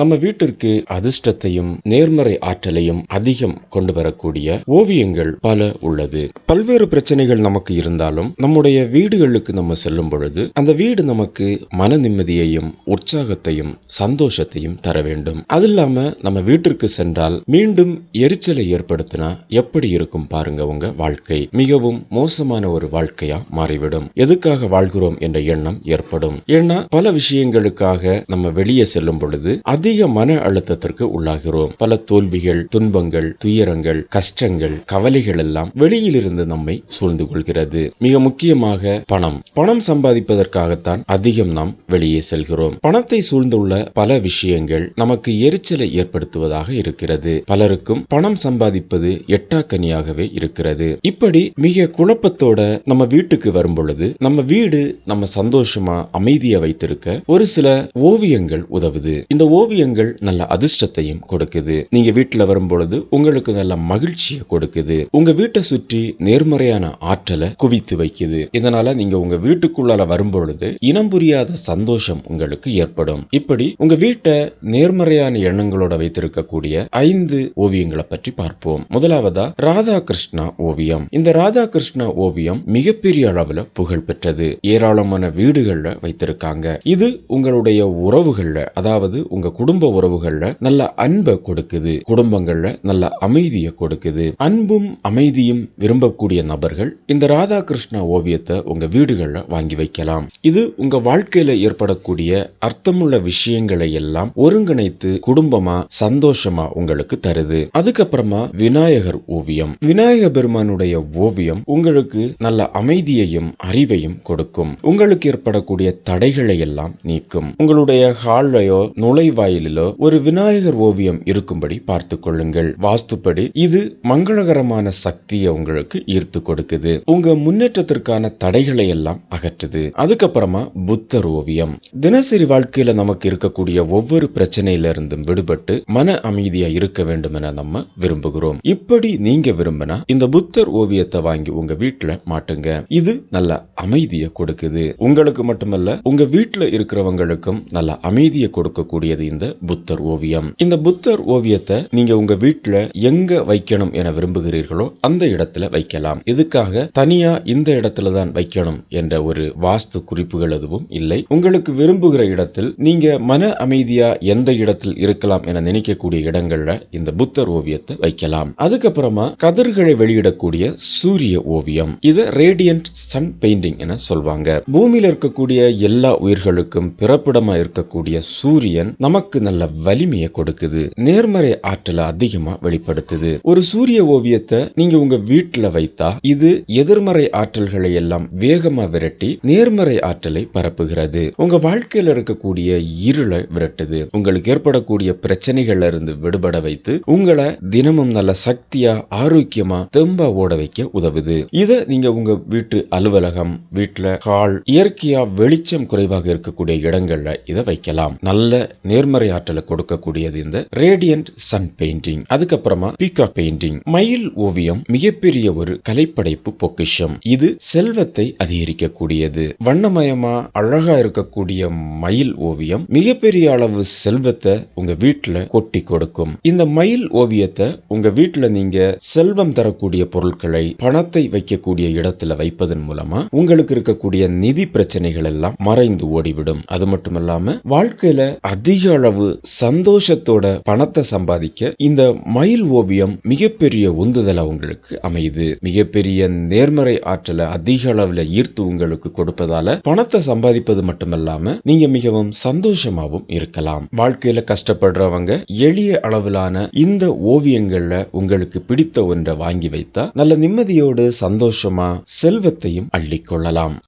நம்ம வீட்டிற்கு அதிர்ஷ்டத்தையும் நேர்மறை ஆற்றலையும் அதிகம் கொண்டு வரக்கூடிய ஓவியங்கள் பல உள்ளது. பல்வேறு பிரச்சனைகள் நமக்கு இருந்தாலும் நம்முடைய வீடுகளுக்கு நம்ம செல்லும் பொழுது அந்த வீடு நமக்கு மன நிம்மதியையும் உற்சாகத்தையும் சந்தோஷத்தையும் தர வேண்டும். அது இல்லாம நம்ம வீட்டிற்கு சென்றால் மீண்டும் எரிச்சலை ஏற்படுத்தினா எப்படி இருக்கும் பாருங்க உங்க வாழ்க்கை. மிகவும் மோசமான ஒரு வாழ்க்கையா மாறிவிடும். எதுக்காக வாழ்கிறோம் என்ற எண்ணம் ஏற்படும். ஏன்னா பல விஷயங்களுக்காக நம்ம வெளியே செல்லும் பொழுது அதிக மன அழுத்தத்திற்கு உள்ளாகிறோம். பல தோல்விகள் துன்பங்கள் துயரங்கள் கஷ்டங்கள் கவலைகள் எல்லாம் வெளியிலிருந்து நம்மை சூழ்ந்து கொள்கிறது. மிக முக்கியமாக பணம். பணம் சம்பாதிப்பதற்காகத்தான் அதிகம் நாம் வெளியே செல்கிறோம். பணத்தை சூழ்ந்துள்ள பல விஷயங்கள் நமக்கு எரிச்சலை ஏற்படுத்துவதாக இருக்கிறது. பலருக்கும் பணம் சம்பாதிப்பது எட்டாக்கனியாகவே இருக்கிறது. இப்படி மிக குழப்பத்தோட நம்ம வீட்டுக்கு வரும் பொழுது நம்ம வீடு நம்ம சந்தோஷமா அமைதியா வைத்திருக்க ஒரு சில ஓவியங்கள் உதவுது. இந்த ஓவிய ஓவியங்கள் நல்ல அதிர்ஷ்டத்தையும் கொடுக்குது. நீங்க வீட்டுல வரும்பொழுது உங்களுக்கு நல்ல மகிழ்ச்சியை கொடுக்குது. உங்க வீட்டை சுற்றி நேர்மறையான ஆற்றலை குவித்து வைக்குது. இதனால நீங்க உங்க வீட்டுக்குள்ளால வரும்பொழுது இனம் புரியாத சந்தோஷம் உங்களுக்கு ஏற்படும். இப்படி உங்க வீட்டை நேர்மறையான எண்ணங்களோட வைத்திருக்கக்கூடிய ஐந்து ஓவியங்களை பற்றி பார்ப்போம். முதலாவதா ராதா கிருஷ்ணா ஓவியம். இந்த ராதா கிருஷ்ணா ஓவியம் மிகப்பெரிய அளவுல புகழ் பெற்றது. ஏராளமான வீடுகள்ல வைத்திருக்காங்க. இது உங்களுடைய உறவுகள்ல அதாவது உங்க குடும்ப உறவுகள்ல நல்ல அன்பை கொடுக்குது. குடும்பங்கள்ல நல்ல அமைதியை கொடுக்குது. அன்பும் அமைதியும் விரும்பக்கூடிய நபர்கள் இந்த ராதாகிருஷ்ணா ஓவியத்தை உங்க வீடுகள்ல வாங்கி வைக்கலாம். இது உங்க வாழ்க்கையில ஏற்படக்கூடிய அர்த்தமுள்ள விஷயங்களை எல்லாம் ஒருங்கிணைத்து குடும்பமா சந்தோஷமா உங்களுக்கு தருது. அதுக்கப்புறமா விநாயகர் ஓவியம். விநாயக பெருமானுடைய ஓவியம் உங்களுக்கு நல்ல அமைதியையும் அறிவையும் கொடுக்கும். உங்களுக்கு ஏற்படக்கூடிய தடைகளை எல்லாம் நீக்கும். உங்களுடைய ஹால்லையோ ஸ்டைலிலோ ஒரு விநாயகர் ஓவியம் இருக்கும்படி பார்த்து கொள்ளுங்கள். வாஸ்துப்படி இது மங்களகரமான சக்தியை உங்களுக்கு ஈர்த்து கொடுக்குது. உங்க முன்னேற்றத்திற்கான தடைகளை எல்லாம் அகற்றுது. அதுக்கப்புறமா புத்தர் ஓவியம். தினசரி வாழ்க்கையில நமக்கு இருக்கக்கூடிய ஒவ்வொரு பிரச்சனையில இருந்தும் விடுபட்டு மன அமைதியா இருக்க வேண்டும் என நம்ம விரும்புகிறோம். இப்படி நீங்க விரும்பினா இந்த புத்தர் ஓவியத்தை வாங்கி உங்க வீட்டுல மாட்டுங்க. இது நல்ல அமைதியை கொடுக்குது. உங்களுக்கு மட்டுமல்ல உங்க வீட்டுல இருக்கிறவங்களுக்கும் நல்ல அமைதியை கொடுக்கக்கூடியது இந்த புத்தர் ஓவியம். இந்த புத்தர் ஓவியத்தை நீங்க உங்க வீட்டுல எங்க வைக்கணும் என விரும்புகிறீர்களோ அந்த இடத்துல வைக்கலாம். இதுக்காக தனியா இந்த இடத்துல தான் வைக்கணும் என்ற ஒரு வாஸ்து குறிப்புகள் எதுவும் இல்லை. உங்களுக்கு விரும்புகிற இடத்தில் நீங்க மன அமைதியா எந்த இடத்தில் இருக்கலாம் என நினைக்கக்கூடிய இடங்கள்ல இந்த புத்தர் ஓவியத்தை வைக்கலாம். அதுக்கப்புறமா கதிர்களை வெளியிடக்கூடிய சூரிய ஓவியம். இது ரேடியன்ட் சன் பெயிண்டிங் என சொல்வாங்க. பூமியில இருக்கக்கூடிய எல்லா உயிர்களுக்கும் பிறப்பிடமா இருக்கக்கூடிய சூரியன் நமக்கு நல்ல வலிமையை கொடுக்குது. நேர்மறை ஆற்றலை அதிகமா வெளிப்படுத்துது. ஒரு சூரிய ஓவியத்தை நீங்க உங்க வீட்டுல வைத்தா இது எதிர்மறை ஆற்றல்களை எல்லாம் வேகமா விரட்டி நேர்மறை ஆற்றலை பரப்புகிறது. உங்க வாழ்க்கையில இருக்கக்கூடிய இருளை விரட்டுது. உங்களுக்கு ஏற்படக்கூடிய பிரச்சனைகள்ல இருந்து விடுபட வைத்து உங்களை தினமும் நல்ல சக்தியா ஆரோக்கியமா தெம்பா ஓட வைக்க உதவுது. இத நீங்க உங்க வீட்டு அலுவலகம் வீட்டுல ஹால் இயற்கையா வெளிச்சம் குறைவாக இருக்கக்கூடிய இடங்கள்ல இதை வைக்கலாம். நல்ல நேர்மறை ஆற்றலை கொடுக்கக்கூடியது இந்த ரேடியன்ட் சன் பெயிண்டிங் அதுக்கப்புறமா பீகாக் பெயிண்டிங் மயில் ஓவியம் மிகப்பெரிய ஒரு கலைப்படைப்பு பொக்கிஷம். இது செல்வத்தை அதிகரிக்கக்கூடியது. வண்ணமயமா அழகா இருக்கக்கூடிய மயில் ஓவியம் மிகப்பெரிய அளவு செல்வத்தை உங்க வீட்டுல கொட்டி கொடுக்கும். இந்த மயில் ஓவியத்தை உங்க வீட்டுல நீங்க செல்வம் தரக்கூடிய பொருட்களை பணத்தை வைக்கக்கூடிய இடத்துல வைப்பதன் மூலமா உங்களுக்கு இருக்கக்கூடிய நிதி பிரச்சனைகள் எல்லாம் மறைந்து ஓடிவிடும். அது மட்டும் இல்லாம வாழ்க்கையில அதிக அளவு சந்தோஷத்தோட பணத்தை சம்பாதிக்க இந்த மயில் ஓவியம் மிகப்பெரிய உந்துதல் உங்களுக்கு அமையுது. மிகப்பெரிய நேர்மறை ஆற்றலை அதிக அளவுல ஈர்த்து உங்களுக்கு கொடுப்பதால பணத்தை சம்பாதிப்பது மட்டுமல்லாம நீங்க மிகவும் சந்தோஷமாவும் இருக்கலாம். வாழ்க்கையில கஷ்டப்படுறவங்க எளிய அளவிலான இந்த ஓவியங்கள்ல உங்களுக்கு பிடித்த ஒன்றை வாங்கி வைத்தா நல்ல நிம்மதியோடு சந்தோஷமா செல்வத்தையும் அள்ளிக்கொள்ளலாம்